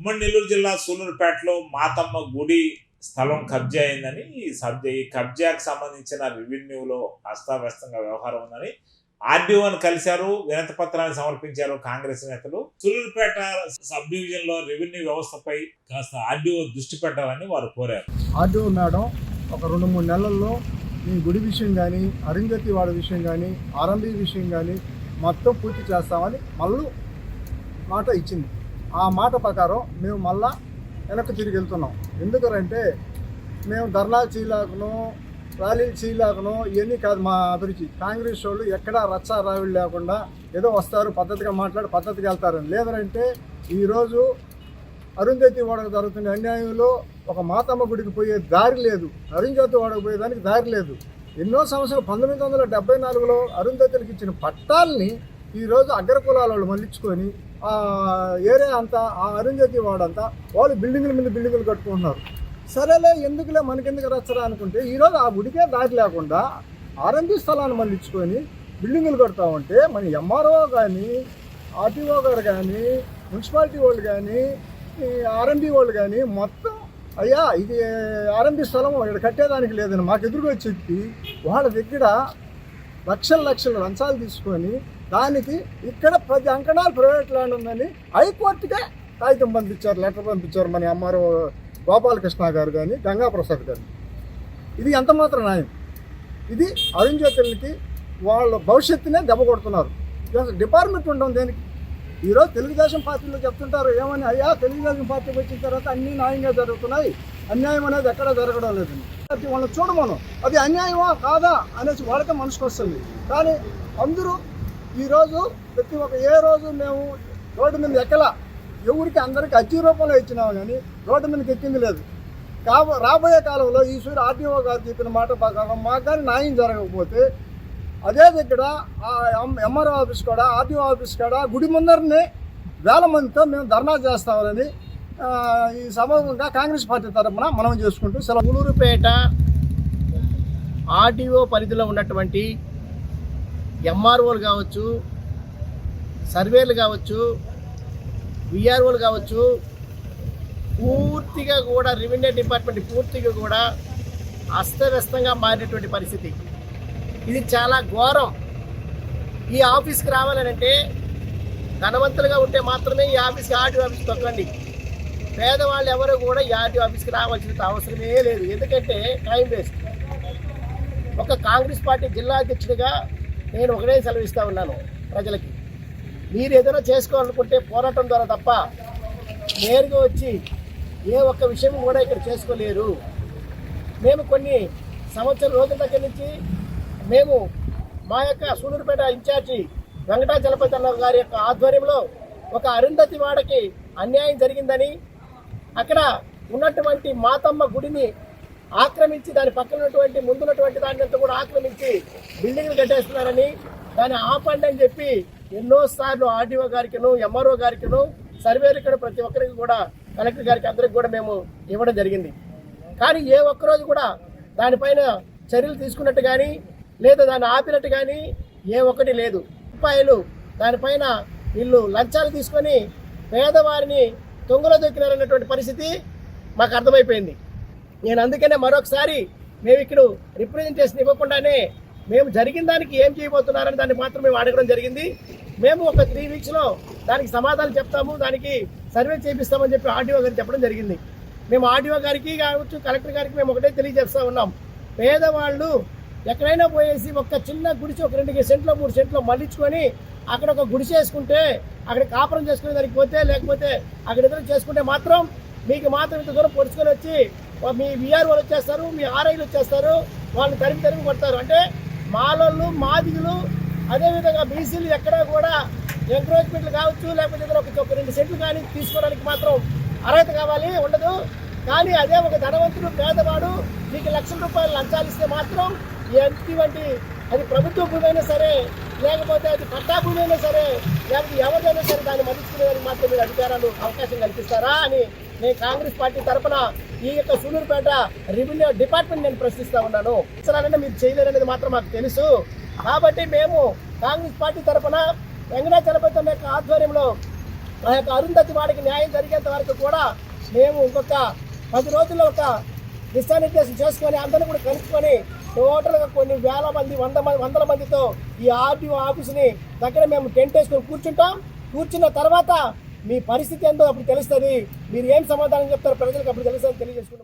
ఉమ్మడి నెల్లూరు జిల్లా సూలూరుపేటలో మాతమ్మ గుడి స్థలం కబ్జా అయిందని ఈ సబ్జా ఈ కబ్జాకు సంబంధించిన రెవెన్యూలో అస్తావ్యస్తంగా వ్యవహారం ఉందని ఆర్డీఓని కలిశారు వినతి పత్రాన్ని సమర్పించారు కాంగ్రెస్ నేతలు. సూలూరుపేట సబ్ డివిజన్లో రెవెన్యూ వ్యవస్థపై కాస్త ఆర్డీఓ దృష్టి పెట్టాలని వారు కోరారు. ఆర్డీఓ మేడం ఒక రెండు మూడు నెలల్లో ఈ గుడి విషయం కానీ అరుంధతి వాడి విషయం కానీ ఆర్ఎంబి విషయం కానీ మొత్తం పూర్తి చేస్తామని మళ్ళీ మాట ఇచ్చింది. ఆ మాట ప్రకారం మేము మళ్ళా వెనక్కి తిరిగి వెళ్తున్నాం. ఎందుకంటే మేము ధర్నాలు చేయలేకను ర్యాలీలు చేయలేకను ఇవన్నీ కాదు మా అభిరుచి. కాంగ్రెస్ వాళ్ళు ఎక్కడా రచ్చ రావిడి లేకుండా ఏదో వస్తారు పద్ధతిగా మాట్లాడి పద్ధతిగా వెళ్తారని. లేదంటే ఈరోజు అరుంధతి వాడకు జరుగుతున్న అన్యాయంలో ఒక మాతమ్మ గుడికి పోయే దారి లేదు. అరుంధతి ఓడకు పోయేదానికి దారి లేదు. ఎన్నో సంవత్సరాలు పంతొమ్మిది వందల డెబ్బై నాలుగులో అరుంధతులకు ఇచ్చిన పట్టాలని ఈరోజు అగ్రకులాల వాళ్ళు మళ్ళించుకొని ఆ ఏరియా అంతా ఆ అరుంధతి వాడంతా వాళ్ళు బిల్డింగుల మీద బిల్డింగులు కట్టుకుంటున్నారు. సరేలే ఎందుకులే మనకెందుకు రచ్చరా అనుకుంటే ఈరోజు ఆ గుడికే దారి లేకుండా ఆర్ఎంపీ స్థలాన్ని మళ్ళించుకొని బిల్డింగులు కడతా ఉంటే మన ఎంఆర్ఓ కానీ ఆర్టీఓ గారు కానీ మున్సిపాలిటీ వాళ్ళు కానీ ఈ వాళ్ళు కానీ మొత్తం అయ్యా ఇది ఆర్ఎంబి స్థలం ఇక్కడ కట్టేదానికి లేదని మాకు ఎదురుగా చెప్పి వాళ్ళ దగ్గర లక్షల లక్షల లంచాలు తీసుకొని దానికి ఇక్కడ పది అంకణాలు ప్రైవేట్ ల్యాండ్ ఉందని హైకోర్టుకే కాగితం పంపించారు లెటర్ పంపించారు మన ఎంఆర్ఓ గోపాలకృష్ణ గారు కానీ గంగాప్రసాద్ గారు. ఇది ఎంత మాత్రం న్యాయం? ఇది అరుణ్జ్యోతులకి వాళ్ళ భవిష్యత్తునే దెబ్బ కొడుతున్నారు. డిపార్ట్మెంట్ ఉండడం దేనికి? ఈరోజు తెలుగుదేశం పార్టీలో చెప్తుంటారు ఏమని? అయ్యా తెలుగుదేశం పార్టీకి వచ్చిన తర్వాత అన్నీ న్యాయంగా జరుగుతున్నాయి. అన్యాయం అనేది ఎక్కడ జరగడం లేదు. అది వాళ్ళని చూడమను. అది అన్యాయమా? కాదా? అనేసి వాళ్ళకే మనసుకు వస్తుంది కానీ అందరూ ఈరోజు ప్రతి ఒక్క ఏ రోజు మేము రోడ్డు మీద ఎక్కలా? ఎవరికి అందరికి అచ్చి రూపంలో ఇచ్చినాము కానీ రోడ్డు మీదకి ఎక్కింది లేదు. కాబో రాబోయే కాలంలో ఈశ్వరు ఆర్టీఓ గారు చెప్పిన మాట ప్రకారం మాకు కానీ న్యాయం జరగకపోతే అదే దగ్గర ఎంఆర్ఓ ఆఫీస్ కూడా ఆర్టీఓ ఆఫీస్ కూడా గుడి ముందరనే వేల మందితో మేము ధర్నా చేస్తామని ఈ సమూహంగా కాంగ్రెస్ పార్టీ తరఫున మనం చేసుకుంటూ సెలవు. ఊలూరుపేట ఆర్టీఓ పరిధిలో ఉన్నటువంటి ఎంఆర్ఓలు కావచ్చు సర్వేలు కావచ్చు విఆర్ఓలు కావచ్చు పూర్తిగా కూడా రెవెన్యూ డిపార్ట్మెంట్ పూర్తిగా కూడా అస్తవ్యస్తంగా మారినటువంటి పరిస్థితి. ఇది చాలా ఘోరం. ఈ ఆఫీస్కి రావాలనంటే ధనవంతులుగా ఉంటే మాత్రమే ఈ ఆఫీస్కి ఆర్టీఓ ఆఫీస్ తొక్కండి. పేదవాళ్ళు ఎవరు కూడా ఈ ఆర్టీఓ ఆఫీస్కి రావాల్సిన అవసరమే లేదు. ఎందుకంటే టైం వేస్ట్. ఒక కాంగ్రెస్ పార్టీ జిల్లా అధ్యక్షుడిగా నేను ఒకటే సెలవిస్తూ ఉన్నాను ప్రజలకి. మీరు ఏదైనా చేసుకోవాలనుకుంటే పోరాటం ద్వారా తప్ప నేరుగా వచ్చి ఏ ఒక్క విషయం కూడా ఇక్కడ చేసుకోలేరు. మేము కొన్ని సంవత్సరం రోజుల దగ్గర నుంచి మేము మా యొక్క సూలూరుపేట ఇన్ఛార్జి వెంకటాచలపతి అన్న గారి యొక్క ఆధ్వర్యంలో ఒక అరుంధతి వాడకి అన్యాయం జరిగిందని అక్కడ ఉన్నటువంటి మాతమ్మ గుడిని ఆక్రమించి దాని పక్కన ఉన్నటువంటి ముందున్నటువంటి దాన్ని అంతా కూడా ఆక్రమించి బిల్డింగ్లు కట్టేస్తున్నారని దాన్ని ఆపండి అని చెప్పి ఎన్నోసార్లు ఆర్డీఓ గారికిను ఎంఆర్ఓ గారికిను సర్వేలు ప్రతి ఒక్కరికి కూడా కలెక్టర్ గారికి అందరికి కూడా మేము ఇవ్వడం జరిగింది. కానీ ఏ ఒక్కరోజు కూడా దానిపైన చర్యలు తీసుకున్నట్టు కానీ లేదా దాన్ని ఆపినట్టు కానీ ఏ ఒక్కటి లేదు. రూపాయలు దానిపైన వీళ్ళు లంచాలు తీసుకొని పేదవారిని తొంగలో దొక్కినారన్నటువంటి పరిస్థితి మాకు అర్థమైపోయింది. నేను అందుకనే మరొకసారి మేము ఇక్కడ రిప్రజెంటేషన్ ఇవ్వకుండానే మేము జరిగిన దానికి ఏం చేయబోతున్నారని దాన్ని మాత్రం మేము అడగడం జరిగింది. మేము ఒక త్రీ వీక్స్లో దానికి సమాధానం చెప్తాము దానికి సర్వే చేపిస్తామని చెప్పి ఆర్డీఓ గారికి చెప్పడం జరిగింది. మేము ఆర్డీఓ గారికి కావచ్చు కలెక్టర్ గారికి మేము ఒకటే తెలియజేస్తూ ఉన్నాం. పేదవాళ్ళు ఎక్కడైనా పోయేసి ఒక చిన్న గుడిసి ఒక రెండు సెంట్లో మూడు సెంట్లో మళ్ళించుకొని అక్కడ ఒక గుడిసె వేసుకుంటే అక్కడ కాపురం చేసుకునే దానికి పోతే లేకపోతే అక్కడ ఇద్దరు చేసుకుంటే మాత్రం మీకు మాత్రం ఇంత దూరం పొడుచుకొని వచ్చి మీ విఆర్ఓలు వచ్చేస్తారు మీ ఆర్ఐలు వచ్చేస్తారు వాళ్ళు తరిమి తరిమి కొడతారు. అంటే మాలోళ్ళు మాదిగులు అదేవిధంగా బీసీలు ఎక్కడా కూడా ఎంక్రోచ్మెంట్లు కావచ్చు లేకపోతే ఒక ఒక రెండు సెంట్లు కానీ తీసుకోవడానికి మాత్రం అర్హత కావాలి ఉండదు. కానీ అదే ఒక ధనవంతుడు పేదవాడు మీకు లక్షల రూపాయలు లంచాలు ఇస్తే మాత్రం ఎటువంటి అది ప్రభుత్వ భూమి అయినా సరే లేకపోతే అది పట్టా భూమి అయినా సరే లేకపోతే ఎవరిదైనా సరే దాన్ని మదించుకునేదానికి మాత్రం మీరు అధికారాలు అవకాశం కల్పిస్తారా అని నేను కాంగ్రెస్ పార్టీ తరఫున ఈ యొక్క సూలూరుపేట రెవెన్యూ డిపార్ట్మెంట్ నేను ప్రశ్నిస్తా ఉన్నాను. అసలు మీరు చేయలేరనేది మాత్రం మాకు తెలుసు. కాబట్టి మేము కాంగ్రెస్ పార్టీ తరఫున వెంకటాచలపతి యొక్క ఆధ్వర్యంలో ఆ యొక్క అరుంధతి వాడికి న్యాయం జరిగేంత వరకు కూడా మేము ఇంకొక పది రోజుల్లో ఒక దిశానిర్దేశం చేసుకొని అందరిని కూడా కలుపుకొని టోటల్గా కొన్ని వేల మంది వంద మంది వందల మందితో ఈ ఆర్టీఓ ఆఫీస్ని దగ్గర మేము టెంట్ వేసుకొని కూర్చుంటాం. కూర్చున్న తర్వాత మీ పరిస్థితి ఎంతో అప్పుడు తెలుస్తుంది. మీరు ఏం సమాధానం చెప్తారు ప్రజలకు అప్పుడు తెలుస్తుంది తెలియజేసుకుంటాం